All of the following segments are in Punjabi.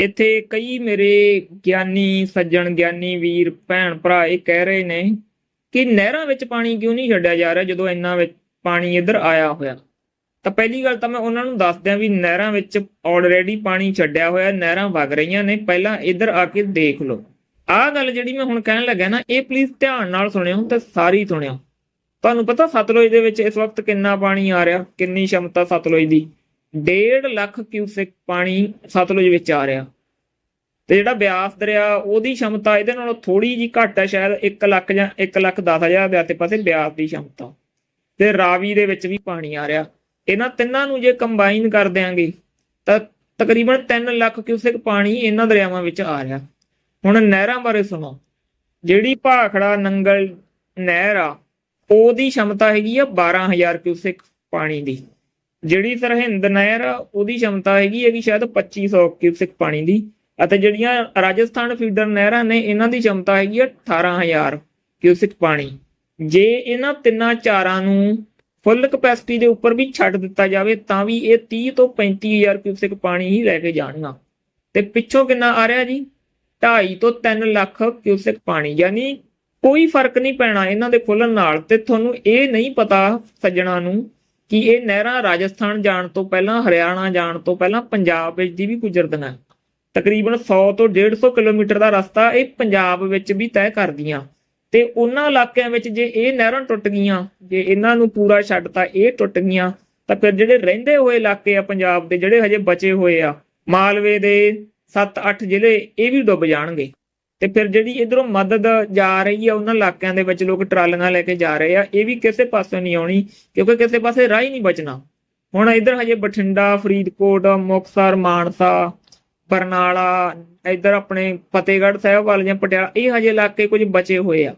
ਇੱਥੇ ਕਈ ਮੇਰੇ ਗਿਆਨੀ, ਸੱਜਣ, ਗਿਆਨੀ, ਵੀਰ, ਭੈਣ, ਭਰਾ ਇਹ ਕਹਿ ਰਹੇ ਨੇ ਕਿ ਨਹਿਰਾਂ ਵਿੱਚ ਪਾਣੀ ਕਿਉਂ ਨਹੀਂ ਛੱਡਿਆ ਜਾ ਰਿਹਾ ਜਦੋਂ ਇੰਨਾ ਵਿੱਚ ਪਾਣੀ ਇੱਧਰ ਆਇਆ ਹੋਇਆ? ਤਾਂ ਪਹਿਲੀ ਗੱਲ ਤਾਂ ਮੈਂ ਉਹਨਾਂ ਨੂੰ ਦੱਸ ਦਿਆਂ ਵੀ ਨਹਿਰਾਂ ਵਿੱਚ ਆਲਰੇਡੀ ਪਾਣੀ ਛੱਡਿਆ ਹੋਇਆ, ਨਹਿਰਾਂ ਵਗ ਰਹੀਆਂ ਨੇ, ਪਹਿਲਾਂ ਇੱਧਰ ਆ ਕੇ ਦੇਖ ਲਓ। ਆਹ ਗੱਲ ਜਿਹੜੀ ਮੈਂ ਹੁਣ ਕਹਿਣ ਲੱਗਾ ਨਾ, ਇਹ ਪਲੀਜ਼ ਧਿਆਨ ਨਾਲ ਸੁਣਿਓ ਤੇ ਸਾਰੀ ਸੁਣਿਓ। ਤੁਹਾਨੂੰ ਪਤਾ ਸਤਲੁਜ ਦੇ ਵਿੱਚ ਇਸ ਵਕਤ ਕਿੰਨਾ ਪਾਣੀ ਆ ਰਿਹਾ, ਕਿੰਨੀ ਸ਼ਮਤਾ ਸਤਲੁਜ ਦੀ? 1.5 ਲੱਖ ਕਿਊਸੈਕ ਪਾਣੀ ਸਤਲੁਜ ਵਿੱਚ ਆ ਰਿਹਾ। ਤੇ ਜਿਹੜਾ ਬਿਆਸ ਦਰਿਆ, ਉਹਦੀ ਸ਼ਮਤਾ ਇਹਦੇ ਨਾਲੋਂ ਥੋੜੀ ਜੀ ਘੱਟ ਹੈ ਸ਼ਾਇਦ 1 ਲੱਖ ਜਾਂ 1 ਲੱਖ 10 ਹਜ਼ਾਰ ਦੇ ਆਸੇ ਪਾਸੇ ਬਿਆਸ ਦੀ ਸ਼ਮਤਾ। ਤੇ ਰਾਵੀ ਦੇ ਵਿੱਚ ਵੀ ਪਾਣੀ ਆ ਰਿਹਾ। ਇਹਨਾਂ ਤਿੰਨਾਂ ਨੂੰ ਜੇ ਕੰਬਾਈਨ ਕਰ ਦਿਆਂਗੇ, ਤਾਂ ਤਕਰੀਬਨ 3 ਲੱਖ ਕਿਊਸੈਕ ਪਾਣੀ ਇਹਨਾਂ ਦਰਿਆਵਾਂ ਵਿੱਚ ਆ ਰਿਹਾ। ਹੁਣ ਨਹਿਰਾਂ ਬਾਰੇ ਸੁਣੋ। ਜਿਹੜੀ ਭਾਖੜਾ ਨੰਗਲ ਨਹਿਰ ਆ, ਉਹਦੀ ਸ਼ਮਤਾ ਹੈਗੀ ਆ 12000 ਕਿਊਸਿਕ ਪਾਣੀ ਦੀ। ਜਿਹੜੀ ਸਰਹਿੰਦ ਨਹਿਰ ਉਹਦੀ ਸ਼ਮਤਾ ਹੈਗੀ ਹੈਗੀ ਸ਼ਾਇਦ 2500 ਕਿਊਸੈਕ ਪਾਣੀ ਦੀ। ਅਤੇ ਜਿਹੜੀਆਂ ਰਾਜਸਥਾਨ ਫੀਡਰ ਨਹਿਰਾਂ ਨੇ, ਇਹਨਾਂ ਦੀ ਸ਼ਮਤਾ ਹੈਗੀ ਆ 18000 ਕਿਊਸੈਕ ਪਾਣੀ। ਜੇ ਇਹਨਾਂ ਤਿੰਨਾਂ ਚਾਰਾਂ ਨੂੰ ਫੁੱਲ ਕਪੈਸਿਟੀ ਦੇ ਉੱਪਰ ਵੀ ਛੱਡ ਦਿੱਤਾ ਜਾਵੇ, ਤਾਂ ਵੀ ਇਹ 30 ਤੋਂ 35000 ਕਿਊਸਿਕ ਪਾਣੀ ਹੀ ਲੈ ਕੇ ਜਾਣਗਾ। ਤੇ ਪਿੱਛੋਂ ਕਿੰਨਾ ਆ ਰਿਹਾ ਜੀ? 2.5 ਤੋਂ 3 ਲੱਖ ਕਿਊਸਿਕ ਪਾਣੀ। ਯਾਨੀ ਕੋਈ ਫ਼ਰਕ ਨਹੀਂ ਪੈਣਾ ਇਹਨਾਂ ਦੇ ਖੁੱਲਣ ਨਾਲ। ਤੇ ਤੁਹਾਨੂੰ ਇਹ ਨਹੀਂ ਪਤਾ ਸੱਜਣਾ ਨੂੰ ਕਿ ਇਹ ਨਹਿਰਾਂ ਰਾਜਸਥਾਨ ਜਾਣ ਤੋਂ ਪਹਿਲਾਂ, ਹਰਿਆਣਾ ਜਾਣ ਤੋਂ ਪਹਿਲਾਂ ਪੰਜਾਬ ਵਿੱਚ ਦੀ ਵੀ ਗੁਜ਼ਰਦੀਆਂ ਤਕਰੀਬਨ 100 ਤੋਂ 150 ਕਿਲੋਮੀਟਰ ਦਾ ਰਸਤਾ ਇਹ ਪੰਜਾਬ ਵਿੱਚ ਵੀ ਤੈਅ ਕਰਦੀਆਂ। ਤੇ ਉਹਨਾਂ ਇਲਾਕਿਆਂ ਵਿੱਚ ਜੇ ਇਹ ਨਹਿਰਾਂ ਟੁੱਟ ਗਈਆਂ, ਜੇ ਇਹਨਾਂ ਨੂੰ ਪੂਰਾ ਛੱਡਤਾ ਇਹ ਟੁੱਟ ਗਈਆਂ, ਤਾਂ ਫਿਰ ਜਿਹੜੇ ਰਹਿੰਦੇ ਹੋਏ ਇਲਾਕੇ ਆ ਪੰਜਾਬ ਦੇ, ਜਿਹੜੇ ਹਜੇ ਬਚੇ ਹੋਏ ਆ, ਮਾਲਵੇ ਦੇ 7-8 ਜ਼ਿਲ੍ਹੇ ਇਹ ਵੀ ਡੁੱਬ ਜਾਣਗੇ। ਤੇ ਫਿਰ ਜਿਹੜੀ ਇਧਰੋਂ ਮਦਦ ਜਾ ਰਹੀ ਆ ਉਹਨਾਂ ਇਲਾਕਿਆਂ ਦੇ ਵਿੱਚ ਲੋਕ ਟਰਾਲੀਆਂ ਲੈ ਕੇ ਜਾ ਰਹੇ ਆ, ਇਹ ਵੀ ਕਿਸੇ ਪਾਸੋਂ ਨਹੀਂ ਆਉਣੀ, ਕਿਉਂਕਿ ਕਿਸੇ ਪਾਸੇ ਰਾਹ ਹੀ ਨਹੀਂ ਬਚਣਾ। ਹੁਣ ਇਧਰ ਹਜੇ ਬਠਿੰਡਾ, ਫਰੀਦਕੋਟ, ਮੁਕਤਸਰ, ਮਾਨਸਾ, ਬਰਨਾਲਾ, ਇਧਰ ਆਪਣੇ ਫਤਿਹਗੜ੍ਹ ਸਾਹਿਬ ਵਾਲ ਜਾਂ ਪਟਿਆਲਾ, ਇਹ ਹਜੇ ਇਲਾਕੇ ਕੁਝ ਬਚੇ ਹੋਏ ਆ।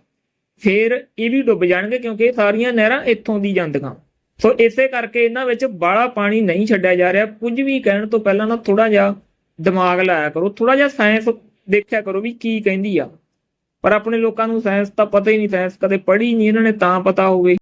ਫਿਰ ਇਹ ਵੀ ਡੁੱਬ ਜਾਣਗੇ ਕਿਉਂਕਿ ਇਹ ਸਾਰੀਆਂ ਨਹਿਰਾਂ ਇੱਥੋਂ ਦੀ ਜਾਂਦੀਆਂ। ਸੋ ਇਸੇ ਕਰਕੇ ਇਹਨਾਂ ਵਿੱਚ ਬਾਹਲਾ ਪਾਣੀ ਨਹੀਂ ਛੱਡਿਆ ਜਾ ਰਿਹਾ। ਕੁਝ ਵੀ ਕਹਿਣ ਤੋਂ ਪਹਿਲਾਂ ਨਾ ਥੋੜਾ ਜਿਹਾ ਦਿਮਾਗ ਲਾਇਆ ਕਰੋ ਥੋੜਾ ਜਿਹਾ ਸਾਇੰਸ ਦੇਖਿਆ ਕਰੋ ਵੀ ਕੀ ਕਹਿੰਦੀ ਆ। ਪਰ ਆਪਣੇ ਲੋਕਾਂ ਨੂੰ ਸਾਇੰਸ ਤਾਂ ਪਤਾ ਹੀ ਨਹੀਂ ਸਾਇੰਸ ਕਦੇ ਪੜ੍ਹੀ ਨਹੀਂ ਇਹਨਾਂ ਨੇ, ਤਾਂ ਪਤਾ ਹੋਵੇ।